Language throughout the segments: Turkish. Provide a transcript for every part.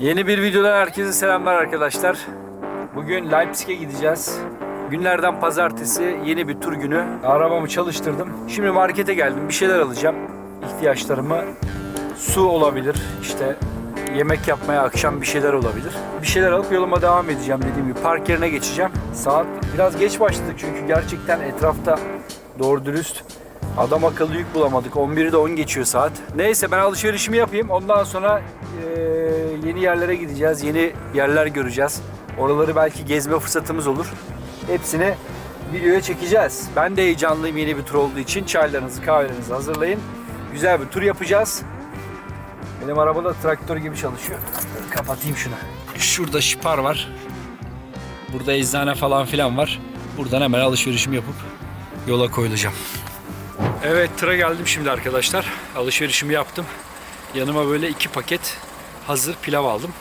Yeni bir videodan herkese selamlar arkadaşlar. Bugün Leipzig'e gideceğiz. Günlerden pazartesi yeni bir tur günü. Arabamı çalıştırdım. Şimdi markete geldim. Bir şeyler alacağım. İhtiyaçlarımı su olabilir. işte yemek yapmaya akşam bir şeyler olabilir. Bir şeyler alıp yoluma devam edeceğim dediğim gibi. Park yerine geçeceğim. Saat biraz geç başladık çünkü gerçekten etrafta doğru dürüst Adam akıllı yük bulamadık. 11'i de 10 geçiyor saat. Neyse ben alışverişimi yapayım. Ondan sonra eee, yeni yerlere gideceğiz. Yeni yerler göreceğiz. Oraları belki gezme fırsatımız olur. Hepsini videoya çekeceğiz. Ben de heyecanlıyım yeni bir tur olduğu için. Çaylarınızı, kahvelerinizi hazırlayın. Güzel bir tur yapacağız. Benim araba da traktör gibi çalışıyor. Kapatayım şunu. Şurada şipar var. Burada eczane falan filan var. Buradan hemen alışverişimi yapıp yola koyulacağım. Evet tıra geldim şimdi arkadaşlar. Alışverişimi yaptım. Yanıma böyle iki paket hazır pilav aldım.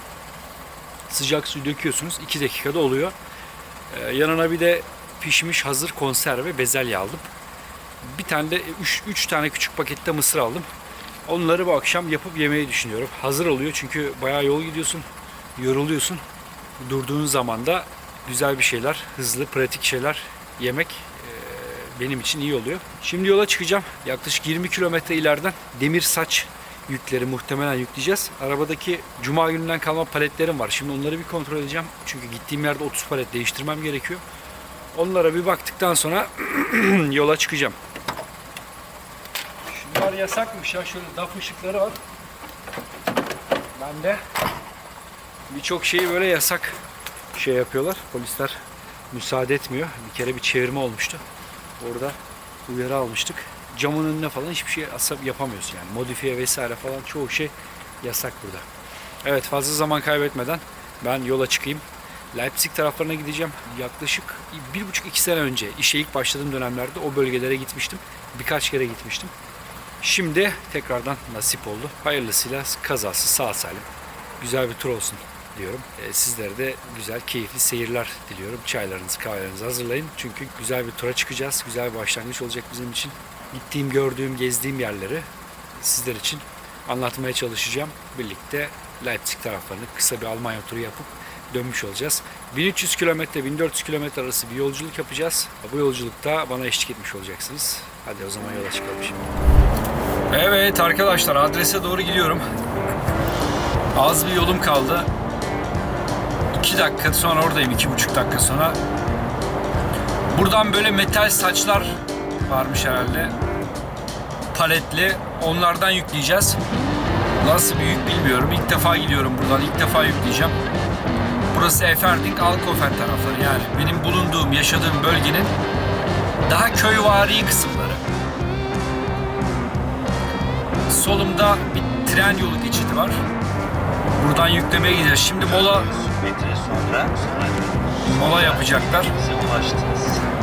Sıcak su döküyorsunuz. 2 dakikada oluyor. Ee, yanına bir de pişmiş hazır konserve bezelye aldım. Bir tane de 3 tane küçük pakette mısır aldım. Onları bu akşam yapıp yemeyi düşünüyorum. Hazır oluyor çünkü bayağı yol gidiyorsun. Yoruluyorsun. Durduğun zaman da güzel bir şeyler, hızlı, pratik şeyler yemek benim için iyi oluyor. Şimdi yola çıkacağım. Yaklaşık 20 kilometre ileriden demir saç yükleri muhtemelen yükleyeceğiz. Arabadaki cuma gününden kalma paletlerim var. Şimdi onları bir kontrol edeceğim. Çünkü gittiğim yerde 30 palet değiştirmem gerekiyor. Onlara bir baktıktan sonra yola çıkacağım. Şunlar yasakmış ya. Şöyle daf ışıkları var. Ben de birçok şeyi böyle yasak şey yapıyorlar. Polisler müsaade etmiyor. Bir kere bir çevirme olmuştu. Orada uyarı almıştık. Camın önüne falan hiçbir şey asap yapamıyorsun yani. Modifiye vesaire falan çoğu şey yasak burada. Evet fazla zaman kaybetmeden ben yola çıkayım. Leipzig taraflarına gideceğim. Yaklaşık bir buçuk iki sene önce işe ilk başladığım dönemlerde o bölgelere gitmiştim. Birkaç kere gitmiştim. Şimdi tekrardan nasip oldu. Hayırlısıyla kazası sağ salim. Güzel bir tur olsun diyorum. E, sizlere de güzel, keyifli seyirler diliyorum. Çaylarınızı, kahvelerinizi hazırlayın. Çünkü güzel bir tura çıkacağız. Güzel bir başlangıç olacak bizim için. Gittiğim, gördüğüm, gezdiğim yerleri sizler için anlatmaya çalışacağım. Birlikte Leipzig taraflarını kısa bir Almanya turu yapıp dönmüş olacağız. 1300 kilometre, 1400 kilometre arası bir yolculuk yapacağız. Bu yolculukta bana eşlik etmiş olacaksınız. Hadi o zaman yola çıkalım şimdi. Evet arkadaşlar adrese doğru gidiyorum. Az bir yolum kaldı. 2 dakika sonra oradayım. 2,5 dakika sonra. Buradan böyle metal saçlar varmış herhalde. Paletli. Onlardan yükleyeceğiz. Nasıl bir yük bilmiyorum. İlk defa gidiyorum buradan. İlk defa yükleyeceğim. Burası Eferding Alkofen tarafları yani. Benim bulunduğum, yaşadığım bölgenin daha köyvari kısımları. Solumda bir tren yolu geçidi var. Buradan yüklemeye gideceğiz. Şimdi mola mola yapacaklar.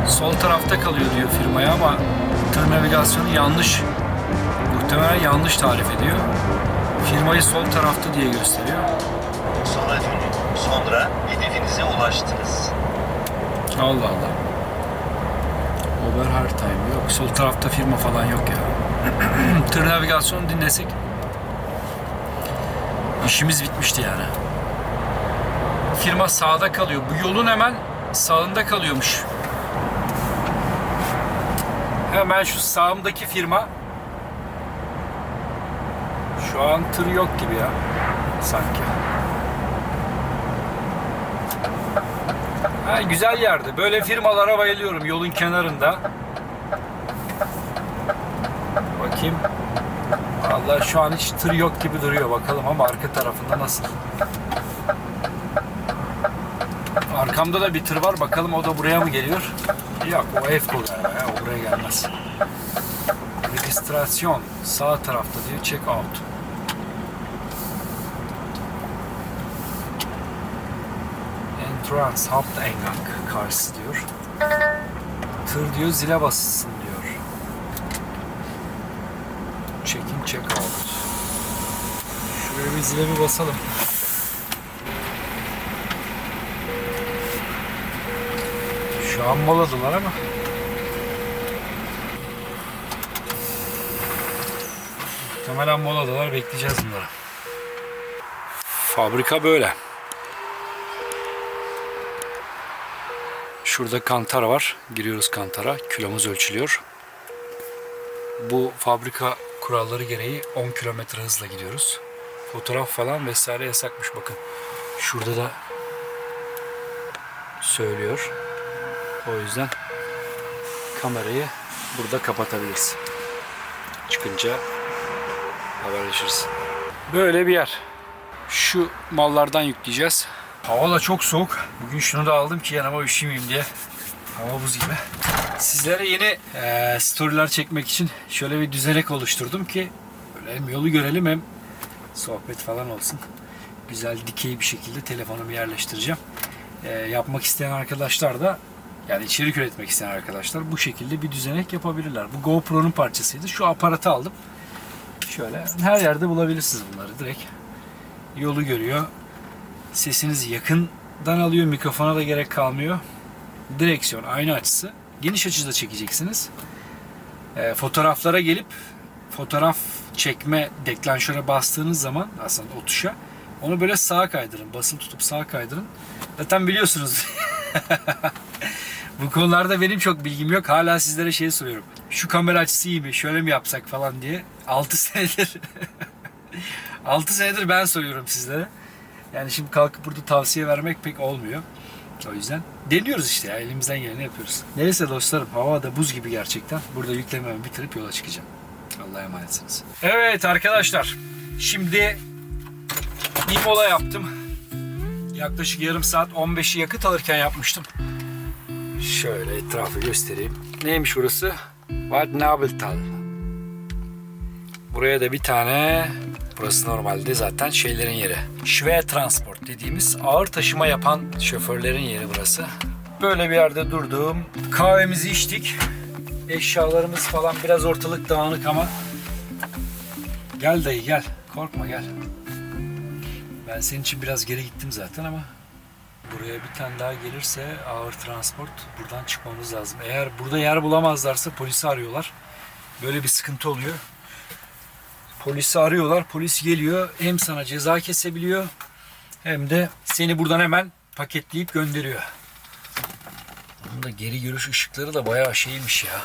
Sol tarafta kalıyor diyor firmaya ama tır navigasyonu yanlış. Muhtemelen yanlış tarif ediyor. Firmayı sol tarafta diye gösteriyor. Sonra dönün. Sonra hedefinize ulaştınız. Allah Allah. Time yok. Sol tarafta firma falan yok ya. tır navigasyonu dinlesek işimiz bitmişti yani. Firma sağda kalıyor. Bu yolun hemen sağında kalıyormuş. Hemen şu sağımdaki firma şu an tır yok gibi ya sanki. Ha, güzel yerde. Böyle firmalara bayılıyorum yolun kenarında. Bakayım. Vallahi şu an hiç tır yok gibi duruyor bakalım ama arka tarafında nasıl? Arkamda da bir tır var. Bakalım o da buraya mı geliyor? Yok o F galiba ya. O buraya gelmez. Registrasyon sağ tarafta diyor. Check out. Entrance Haupteingang karşısı diyor. Tır diyor zile bassın diyor. Check in check out. Şuraya bir zile bir basalım. Şu an moladılar ama. Muhtemelen moladılar bekleyeceğiz bunları. Fabrika böyle. Şurada kantar var. Giriyoruz kantara. Kilomuz ölçülüyor. Bu fabrika kuralları gereği 10 kilometre hızla gidiyoruz. Fotoğraf falan vesaire yasakmış bakın. Şurada da söylüyor. O yüzden kamerayı burada kapatabiliriz. Çıkınca haberleşiriz. Böyle bir yer. Şu mallardan yükleyeceğiz. Hava da çok soğuk. Bugün şunu da aldım ki yanıma üşümeyeyim diye. Hava buz gibi. Sizlere yeni eee storyler çekmek için şöyle bir düzenek oluşturdum ki böyle hem yolu görelim hem sohbet falan olsun. Güzel dikey bir şekilde telefonumu yerleştireceğim. Eee, yapmak isteyen arkadaşlar da yani içerik üretmek isteyen arkadaşlar bu şekilde bir düzenek yapabilirler. Bu GoPro'nun parçasıydı. Şu aparatı aldım. Şöyle her yerde bulabilirsiniz bunları direkt. Yolu görüyor. Sesinizi yakından alıyor. Mikrofona da gerek kalmıyor. Direksiyon aynı açısı. Geniş açıda çekeceksiniz. Ee, fotoğraflara gelip fotoğraf çekme deklanşöre bastığınız zaman aslında o tuşa onu böyle sağa kaydırın. Basılı tutup sağa kaydırın. Zaten biliyorsunuz bu konularda benim çok bilgim yok. Hala sizlere şey soruyorum. Şu kamera açısı iyi mi? Şöyle mi yapsak falan diye. 6 senedir 6 senedir ben soruyorum sizlere. Yani şimdi kalkıp burada tavsiye vermek pek olmuyor. O yüzden deniyoruz işte ya elimizden geleni yapıyoruz. Neyse dostlarım hava da buz gibi gerçekten. Burada yüklememi bitirip yola çıkacağım. Allah'a emanetsiniz. Evet arkadaşlar şimdi bir mola yaptım. Yaklaşık yarım saat 15'i yakıt alırken yapmıştım. Şöyle etrafı göstereyim. Neymiş burası? Bad Nabeltal. Buraya da bir tane Burası normalde zaten şeylerin yeri. Schwer Transport dediğimiz ağır taşıma yapan şoförlerin yeri burası. Böyle bir yerde durdum. Kahvemizi içtik. Eşyalarımız falan biraz ortalık dağınık ama Gel dayı gel. Korkma gel. Ben senin için biraz geri gittim zaten ama buraya bir tane daha gelirse ağır transport buradan çıkmamız lazım. Eğer burada yer bulamazlarsa polisi arıyorlar. Böyle bir sıkıntı oluyor. Polisi arıyorlar. Polis geliyor. Hem sana ceza kesebiliyor hem de seni buradan hemen paketleyip gönderiyor. Bunun da geri görüş ışıkları da bayağı şeymiş ya.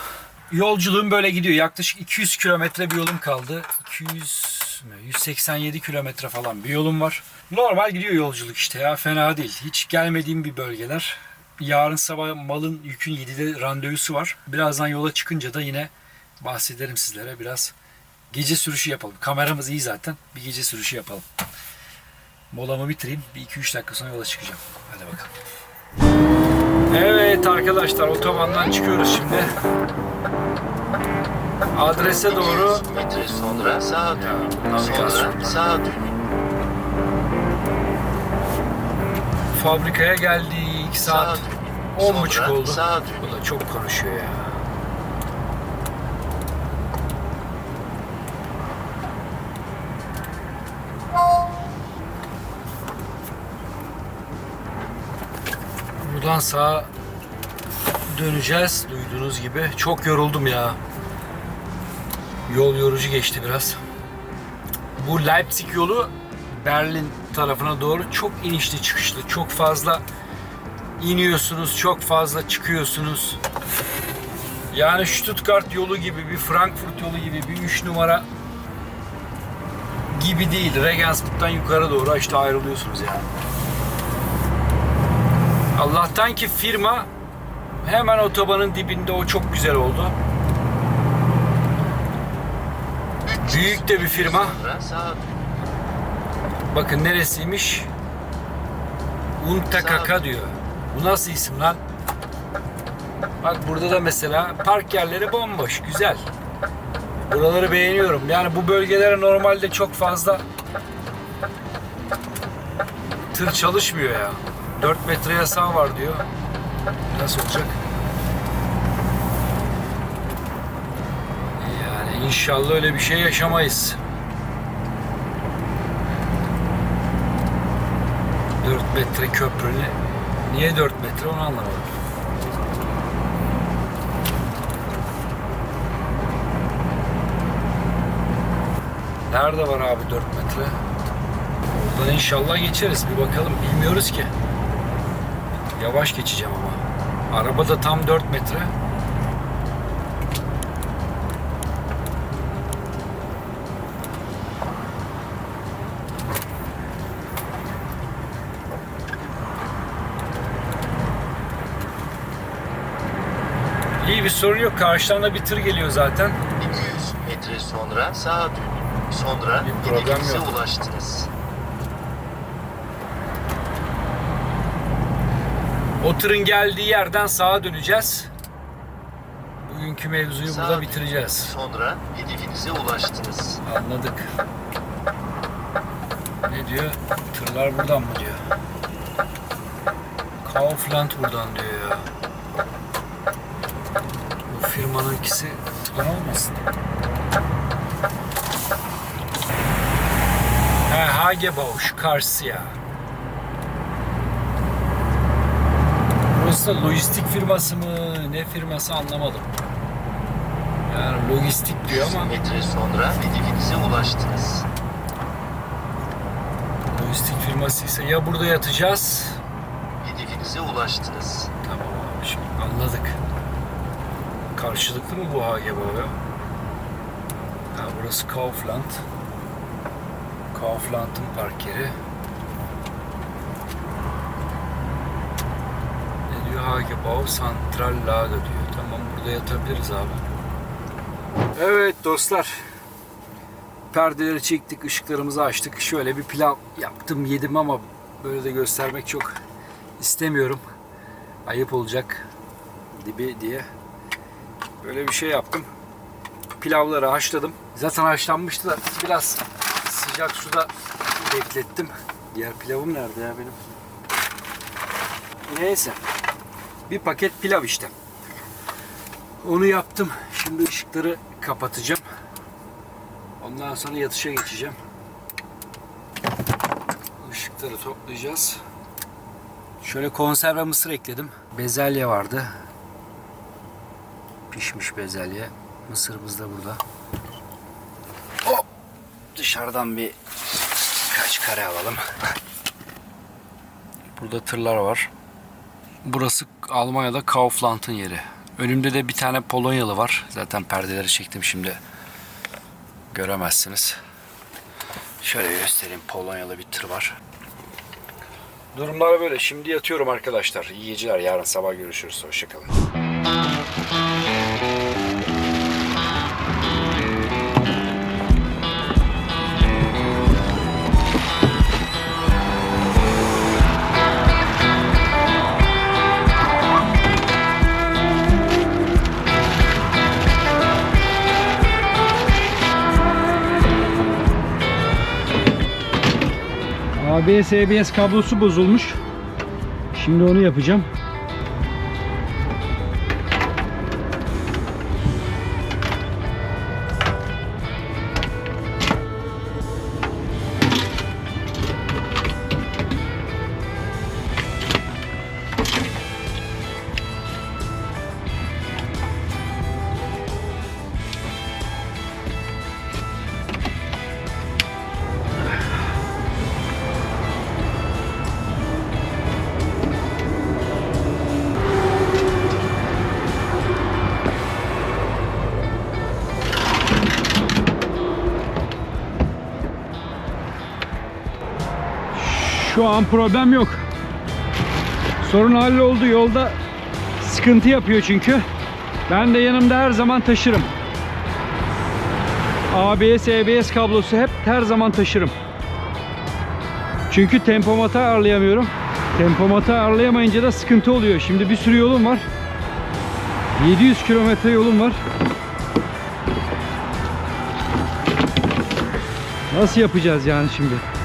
Yolculuğum böyle gidiyor. Yaklaşık 200 kilometre bir yolum kaldı. 200 mü? 187 kilometre falan bir yolum var. Normal gidiyor yolculuk işte ya. Fena değil. Hiç gelmediğim bir bölgeler. Yarın sabah malın yükün 7'de randevusu var. Birazdan yola çıkınca da yine bahsederim sizlere biraz Gece sürüşü yapalım. Kameramız iyi zaten. Bir gece sürüşü yapalım. Molamı bitireyim. Bir 2-3 dakika sonra yola çıkacağım. Hadi bakalım. Evet arkadaşlar otobandan çıkıyoruz şimdi. Adrese doğru 200 metre sonra sağa navigasyon. Sonra sağa dönün. fabrikaya geldik. Saat Sağa dönün. 10.30 Sonra oldu. sağa. Bu da çok konuşuyor ya. Buradan sağa döneceğiz duyduğunuz gibi. Çok yoruldum ya. Yol yorucu geçti biraz. Bu Leipzig yolu Berlin tarafına doğru çok inişli çıkışlı. Çok fazla iniyorsunuz, çok fazla çıkıyorsunuz. Yani Stuttgart yolu gibi, bir Frankfurt yolu gibi, bir 3 numara gibi değil. Regensburg'dan yukarı doğru işte ayrılıyorsunuz yani. Allah'tan ki firma hemen otobanın dibinde o çok güzel oldu. Büyük de bir firma. Bakın neresiymiş? Untakaka diyor. Bu nasıl isim lan? Bak burada da mesela park yerleri bomboş, güzel. Buraları beğeniyorum. Yani bu bölgelere normalde çok fazla tır çalışmıyor ya. 4 metre yasağı var diyor. Nasıl olacak? Yani inşallah öyle bir şey yaşamayız. 4 metre köprü ne? Niye 4 metre onu anlamadım. Nerede var abi 4 metre? Buradan inşallah geçeriz. Bir bakalım. Bilmiyoruz ki. Yavaş geçeceğim ama. Araba da tam 4 metre. İyi bir sorun yok. Karşıdan da bir tır geliyor zaten. 200 metre sonra sağa dönün. Sonra Bir problem yok. ulaştınız. O tırın geldiği yerden sağa döneceğiz. Bugünkü mevzuyu Sağa burada bitireceğiz. Sonra hedefinize ulaştınız. Anladık. Ne diyor? Tırlar buradan mı diyor? Kaufland buradan diyor ya. Bu firmanınkisi tıkan olmasın? He Hagebausch karşısı ya. Burası da lojistik firması mı? Ne firması anlamadım. Yani lojistik diyor 100 ama metre sonra hedefinize ulaştınız. lojistik firması ise ya burada yatacağız Hedefinize ulaştınız. Tamam abi şimdi anladık. Karşılıklı mı bu HGB ya? Ha, burası Kaufland. Kaufland'ın park yeri. Ne HGB? Santral Lager diyor. Tamam burada yatabiliriz abi. Evet dostlar. Perdeleri çektik, ışıklarımızı açtık. Şöyle bir pilav yaptım, yedim ama böyle de göstermek çok istemiyorum. Ayıp olacak dibi diye. Böyle bir şey yaptım. Pilavları haşladım. Zaten haşlanmıştı da biraz sıcak suda beklettim. Diğer pilavım nerede ya benim? Neyse. Bir paket pilav işte. Onu yaptım. Şimdi ışıkları kapatacağım. Ondan sonra yatışa geçeceğim. Işıkları toplayacağız. Şöyle konserve mısır ekledim. Bezelye vardı. Pişmiş bezelye. Mısırımız da burada. Hop! Dışarıdan bir kaç kare alalım. Burada tırlar var. Burası Almanya'da Kaufland'ın yeri. Önümde de bir tane Polonyalı var. Zaten perdeleri çektim şimdi. Göremezsiniz. Şöyle göstereyim. Polonyalı bir tır var. Durumlar böyle. Şimdi yatıyorum arkadaşlar. İyi geceler. Yarın sabah görüşürüz. Hoşçakalın. ABS kablosu bozulmuş. Şimdi onu yapacağım. Şu an problem yok. Sorun halloldu. Yolda sıkıntı yapıyor çünkü. Ben de yanımda her zaman taşırım. ABS, EBS kablosu hep her zaman taşırım. Çünkü tempomatı ayarlayamıyorum. Tempomatı ayarlayamayınca da sıkıntı oluyor. Şimdi bir sürü yolum var. 700 kilometre yolum var. Nasıl yapacağız yani şimdi?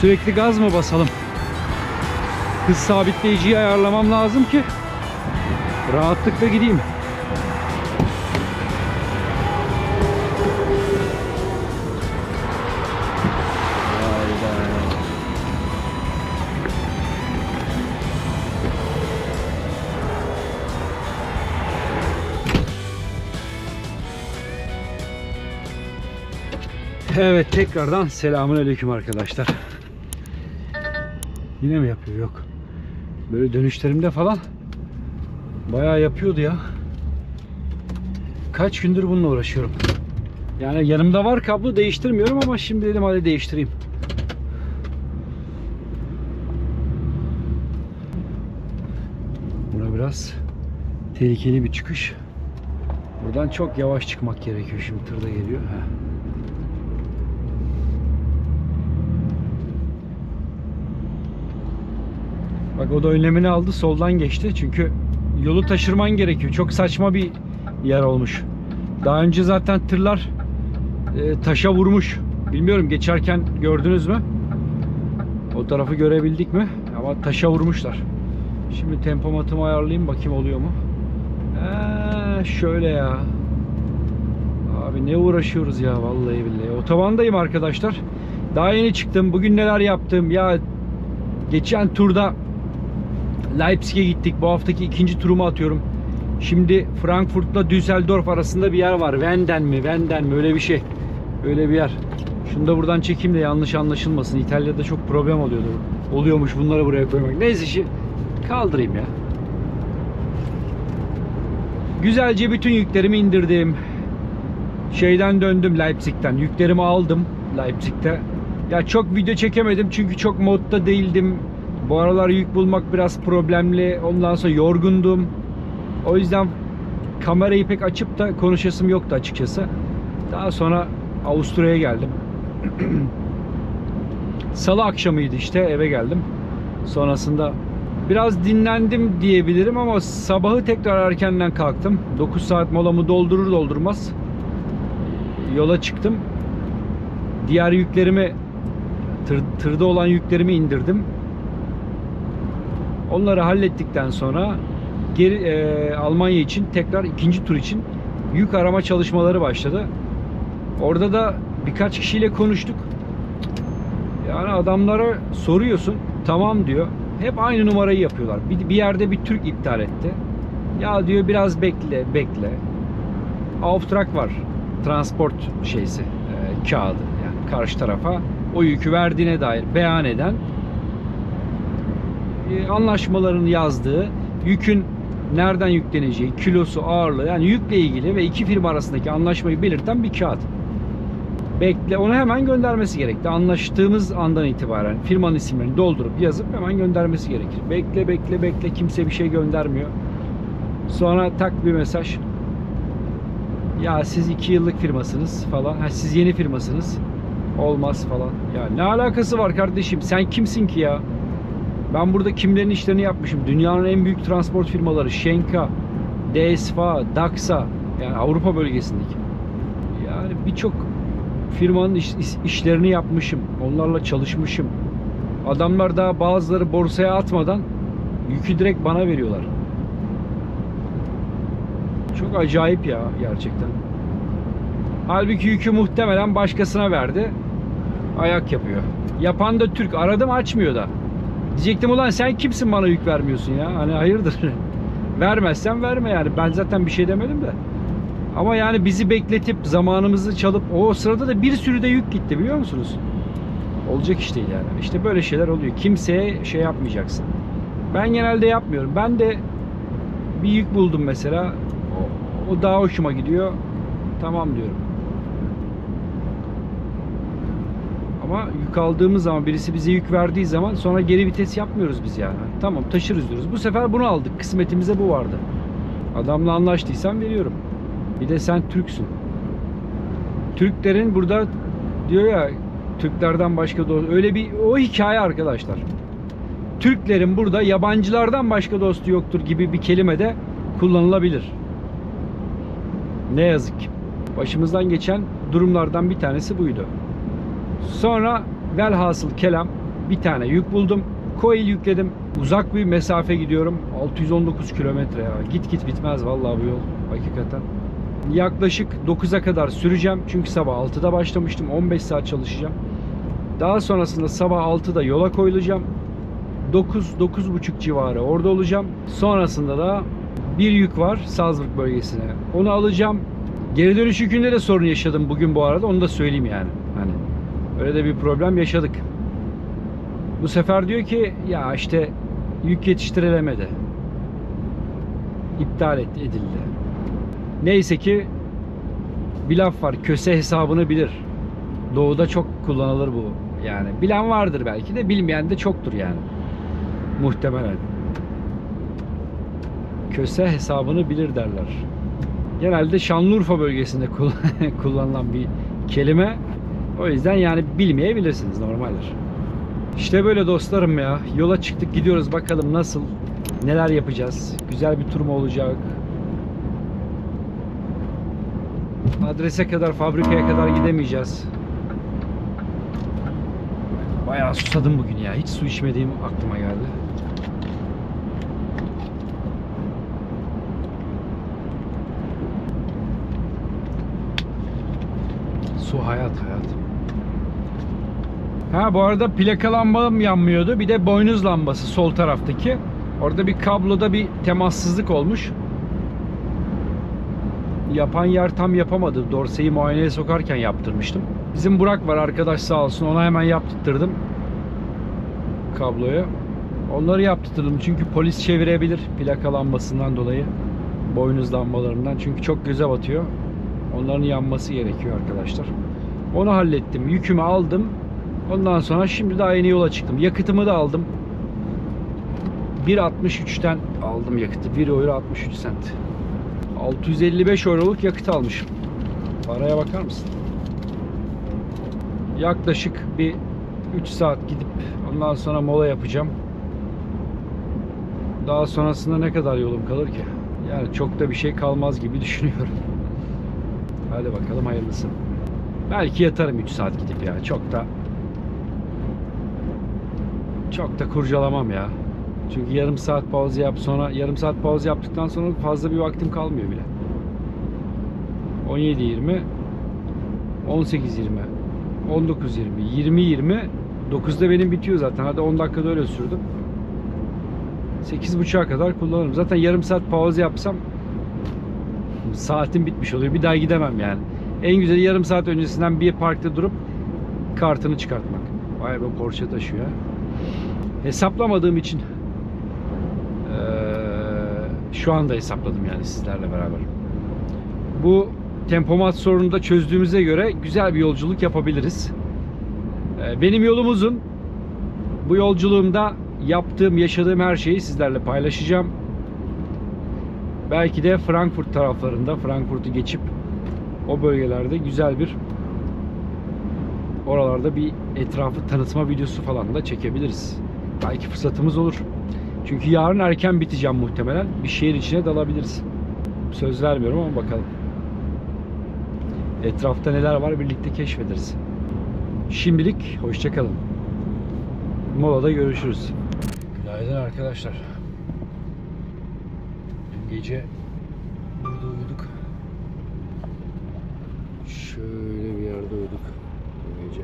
Sürekli gaz mı basalım? Hız sabitleyiciyi ayarlamam lazım ki rahatlıkla gideyim. Evet tekrardan selamun aleyküm arkadaşlar. Yine mi yapıyor? Yok. Böyle dönüşlerimde falan bayağı yapıyordu ya. Kaç gündür bununla uğraşıyorum. Yani yanımda var kablo değiştirmiyorum ama şimdi dedim hadi değiştireyim. Buna biraz tehlikeli bir çıkış. Buradan çok yavaş çıkmak gerekiyor. Şimdi tırda geliyor. Heh. Bak o da önlemini aldı. Soldan geçti. Çünkü yolu taşırman gerekiyor. Çok saçma bir yer olmuş. Daha önce zaten tırlar e, taşa vurmuş. Bilmiyorum geçerken gördünüz mü? O tarafı görebildik mi? Ama taşa vurmuşlar. Şimdi tempomatımı ayarlayayım bakayım oluyor mu? Ee, şöyle ya. Abi ne uğraşıyoruz ya vallahi billahi. Otobandayım arkadaşlar. Daha yeni çıktım. Bugün neler yaptım? Ya geçen turda Leipzig'e gittik. Bu haftaki ikinci turumu atıyorum. Şimdi Frankfurt'la Düsseldorf arasında bir yer var. Venden mi? Venden mi? Öyle bir şey. Öyle bir yer. Şunu da buradan çekeyim de yanlış anlaşılmasın. İtalya'da çok problem oluyordu. Oluyormuş bunları buraya koymak. Neyse şimdi kaldırayım ya. Güzelce bütün yüklerimi indirdim. Şeyden döndüm Leipzig'ten. Yüklerimi aldım Leipzig'te. Ya çok video çekemedim çünkü çok modda değildim. Bu aralar yük bulmak biraz problemli. Ondan sonra yorgundum. O yüzden kamerayı pek açıp da konuşasım yoktu açıkçası. Daha sonra Avusturya'ya geldim. Salı akşamıydı işte eve geldim. Sonrasında biraz dinlendim diyebilirim ama sabahı tekrar erkenden kalktım. 9 saat molamı doldurur doldurmaz yola çıktım. Diğer yüklerimi tır, tırda olan yüklerimi indirdim. Onları hallettikten sonra geri e, Almanya için tekrar ikinci tur için yük arama çalışmaları başladı. Orada da birkaç kişiyle konuştuk. Yani adamlara soruyorsun tamam diyor. Hep aynı numarayı yapıyorlar. Bir, bir yerde bir Türk iptal etti. Ya diyor biraz bekle bekle. Auftrag var. Transport şeysi e, kağıdı yani karşı tarafa o yükü verdiğine dair beyan eden e, anlaşmaların yazdığı yükün nereden yükleneceği, kilosu, ağırlığı yani yükle ilgili ve iki firma arasındaki anlaşmayı belirten bir kağıt. Bekle onu hemen göndermesi gerekti. Anlaştığımız andan itibaren firmanın isimlerini doldurup yazıp hemen göndermesi gerekir. Bekle bekle bekle kimse bir şey göndermiyor. Sonra tak bir mesaj. Ya siz iki yıllık firmasınız falan. Ha, siz yeni firmasınız. Olmaz falan. Ya ne alakası var kardeşim? Sen kimsin ki ya? Ben burada kimlerin işlerini yapmışım. Dünyanın en büyük transport firmaları Schenker, DSFA, Daxa yani Avrupa bölgesindeki. Yani birçok firmanın iş- iş- işlerini yapmışım. Onlarla çalışmışım. Adamlar daha bazıları borsaya atmadan yükü direkt bana veriyorlar. Çok acayip ya gerçekten. Halbuki yükü muhtemelen başkasına verdi. Ayak yapıyor. Yapan da Türk. Aradım açmıyor da. Diyecektim ulan sen kimsin bana yük vermiyorsun ya? Hani hayırdır? Vermezsen verme yani. Ben zaten bir şey demedim de. Ama yani bizi bekletip zamanımızı çalıp o sırada da bir sürü de yük gitti biliyor musunuz? Olacak iş değil yani. İşte böyle şeyler oluyor. Kimseye şey yapmayacaksın. Ben genelde yapmıyorum. Ben de bir yük buldum mesela. O, daha hoşuma gidiyor. Tamam diyorum. Ama yük aldığımız zaman birisi bize yük verdiği zaman sonra geri vites yapmıyoruz biz yani. Tamam taşırız diyoruz. Bu sefer bunu aldık. Kısmetimize bu vardı. Adamla anlaştıysam veriyorum. Bir de sen Türksün. Türklerin burada diyor ya Türklerden başka dost öyle bir o hikaye arkadaşlar. Türklerin burada yabancılardan başka dostu yoktur gibi bir kelime de kullanılabilir. Ne yazık ki. Başımızdan geçen durumlardan bir tanesi buydu. Sonra velhasıl kelam bir tane yük buldum. Coil yükledim. Uzak bir mesafe gidiyorum. 619 kilometre ya. Git git bitmez vallahi bu yol. Hakikaten. Yaklaşık 9'a kadar süreceğim. Çünkü sabah 6'da başlamıştım. 15 saat çalışacağım. Daha sonrasında sabah 6'da yola koyulacağım. 9 9.30 civarı orada olacağım. Sonrasında da bir yük var Salzburg bölgesine. Onu alacağım. Geri dönüş yükünde de sorun yaşadım bugün bu arada. Onu da söyleyeyim yani. Öyle de bir problem yaşadık. Bu sefer diyor ki ya işte yük yetiştirilemedi. İptal edildi. Neyse ki bir laf var. Köse hesabını bilir. Doğuda çok kullanılır bu. Yani bilen vardır belki de bilmeyen de çoktur yani. Muhtemelen. Köse hesabını bilir derler. Genelde Şanlıurfa bölgesinde kullan- kullanılan bir kelime. O yüzden yani bilmeyebilirsiniz normaldir. İşte böyle dostlarım ya. Yola çıktık gidiyoruz bakalım nasıl neler yapacağız. Güzel bir tur mu olacak? Adrese kadar, fabrikaya kadar gidemeyeceğiz. Bayağı susadım bugün ya. Hiç su içmediğim aklıma geldi. Su hayat hayat. Ha bu arada plaka lambam yanmıyordu. Bir de boynuz lambası sol taraftaki. Orada bir kabloda bir temassızlık olmuş. Yapan yer tam yapamadı. Dorseyi muayeneye sokarken yaptırmıştım. Bizim Burak var arkadaş sağ olsun. Ona hemen yaptırdım. Kabloyu. Onları yaptırdım çünkü polis çevirebilir plaka lambasından dolayı. Boynuz lambalarından. Çünkü çok göze batıyor. Onların yanması gerekiyor arkadaşlar. Onu hallettim. Yükümü aldım. Ondan sonra şimdi daha yeni yola çıktım. Yakıtımı da aldım. 1.63'ten aldım yakıtı. 1 euro 63 sent. 655 euroluk yakıt almışım. Paraya bakar mısın? Yaklaşık bir 3 saat gidip ondan sonra mola yapacağım. Daha sonrasında ne kadar yolum kalır ki? Yani çok da bir şey kalmaz gibi düşünüyorum. Hadi bakalım hayırlısı. Belki yatarım 3 saat gidip ya. Çok da çok da kurcalamam ya. Çünkü yarım saat pauza yap sonra yarım saat pauza yaptıktan sonra fazla bir vaktim kalmıyor bile. 17 20 18 20 19 20 20 20 9'da benim bitiyor zaten. Hadi 10 dakikada öyle sürdüm. 8.30'a kadar kullanırım. Zaten yarım saat pauza yapsam saatim bitmiş oluyor. Bir daha gidemem yani. En güzeli yarım saat öncesinden bir parkta durup kartını çıkartmak. Vay be Porsche taşıyor. Hesaplamadığım için şu anda hesapladım yani sizlerle beraber. Bu tempomat sorununu da çözdüğümüze göre güzel bir yolculuk yapabiliriz. Benim yolum uzun. Bu yolculuğumda yaptığım, yaşadığım her şeyi sizlerle paylaşacağım. Belki de Frankfurt taraflarında, Frankfurt'u geçip o bölgelerde güzel bir oralarda bir etrafı tanıtma videosu falan da çekebiliriz. Belki fırsatımız olur. Çünkü yarın erken biteceğim muhtemelen. Bir şehir içine dalabiliriz. Söz vermiyorum ama bakalım. Etrafta neler var birlikte keşfederiz. Şimdilik hoşçakalın. Molada görüşürüz. Günaydın arkadaşlar. Gece burada uyuduk. Şöyle bir yerde uyuduk bu gece.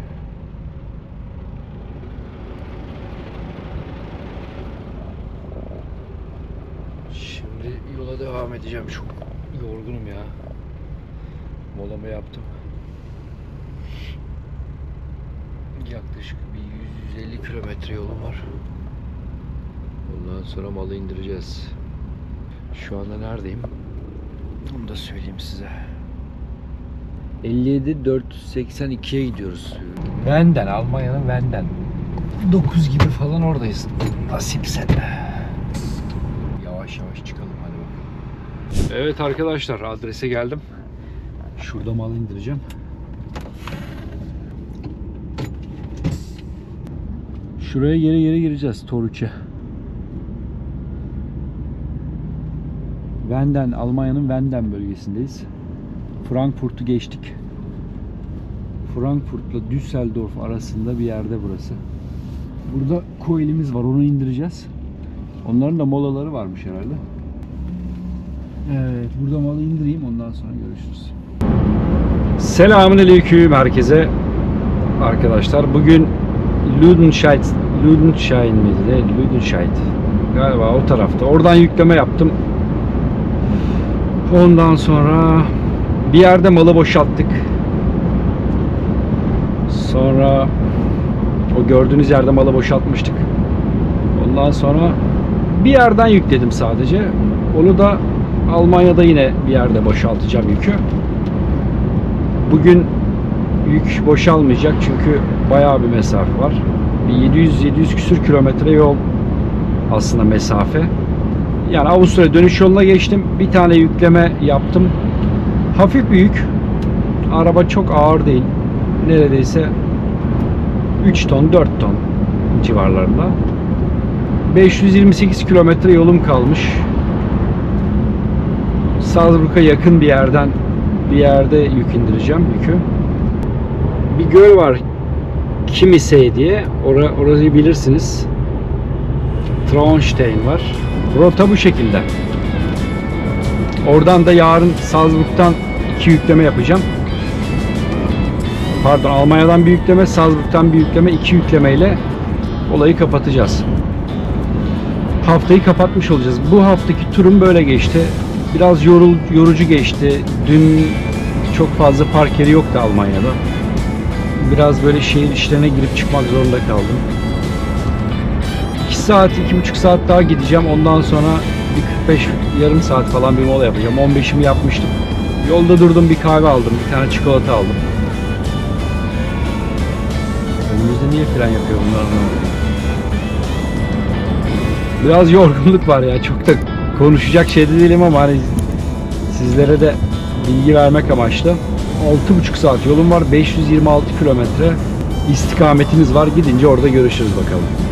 Şimdi yola devam edeceğim. Çok yorgunum ya. Molamı yaptım. Yaklaşık bir 100-150 kilometre yolum var. Ondan sonra malı indireceğiz. Şu anda neredeyim? Onu da söyleyeyim size. 57 482'ye gidiyoruz. Venden, Almanya'nın Venden. 9 gibi falan oradayız. Nasipse. Yavaş yavaş çıkalım hadi bakalım. Evet arkadaşlar adrese geldim. Şurada mal indireceğim. Şuraya geri geri gireceğiz Toruç'e. Venden, Almanya'nın Venden bölgesindeyiz. Frankfurt'u geçtik. Frankfurt'la Düsseldorf arasında bir yerde burası. Burada koilimiz var. Onu indireceğiz. Onların da molaları varmış herhalde. Evet. Burada malı indireyim. Ondan sonra görüşürüz. Selamünaleyküm herkese. Arkadaşlar bugün Ludenscheid Ludenscheid miydi? Ne? Ludenscheid. Galiba o tarafta. Oradan yükleme yaptım. Ondan sonra bir yerde malı boşalttık. Sonra O gördüğünüz yerde malı boşaltmıştık. Ondan sonra bir yerden yükledim sadece. Onu da Almanya'da yine bir yerde boşaltacağım yükü. Bugün yük boşalmayacak çünkü bayağı bir mesafe var. Bir 700-700 küsür kilometre yol aslında mesafe. Yani Avusturya dönüş yoluna geçtim. Bir tane yükleme yaptım. Hafif bir yük. Araba çok ağır değil. Neredeyse 3 ton 4 ton civarlarında. 528 kilometre yolum kalmış. Salzburg'a yakın bir yerden bir yerde yük indireceğim yükü. Bir göl var. Kimisey diye. Ora, orayı bilirsiniz. Traunstein var. Rota bu şekilde. Oradan da yarın Salzburg'dan iki yükleme yapacağım. Pardon Almanya'dan bir yükleme, Salzburg'dan bir yükleme, iki yüklemeyle olayı kapatacağız. Haftayı kapatmış olacağız. Bu haftaki turum böyle geçti. Biraz yorul, yorucu geçti. Dün çok fazla park yeri yoktu Almanya'da. Biraz böyle şehir işlerine girip çıkmak zorunda kaldım. 2 saat, 2,5 saat daha gideceğim. Ondan sonra bir 45 yarım saat falan bir mola yapacağım. 15'imi yapmıştım. Yolda durdum bir kahve aldım. Bir tane çikolata aldım. Önümüzde niye fren yapıyor bunlar. Biraz yorgunluk var ya. Çok da konuşacak şey de değilim ama hani sizlere de bilgi vermek amaçlı. 6,5 saat yolum var. 526 kilometre istikametimiz var. Gidince orada görüşürüz bakalım.